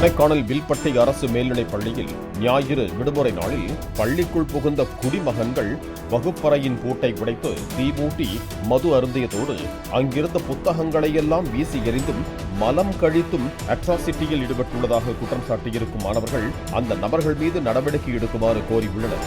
கொடைக்கானல் வில்பட்டை அரசு மேல்நிலைப் பள்ளியில் ஞாயிறு விடுமுறை நாளில் பள்ளிக்குள் புகுந்த குடிமகன்கள் வகுப்பறையின் பூட்டை உடைத்து தீமூட்டி மது அருந்தியதோடு அங்கிருந்த புத்தகங்களை எல்லாம் வீசி எறிந்தும் மலம் கழித்தும் அட்ராசிட்டியில் ஈடுபட்டுள்ளதாக குற்றம் சாட்டியிருக்கும் மாணவர்கள் அந்த நபர்கள் மீது நடவடிக்கை எடுக்குமாறு கோரியுள்ளனர்.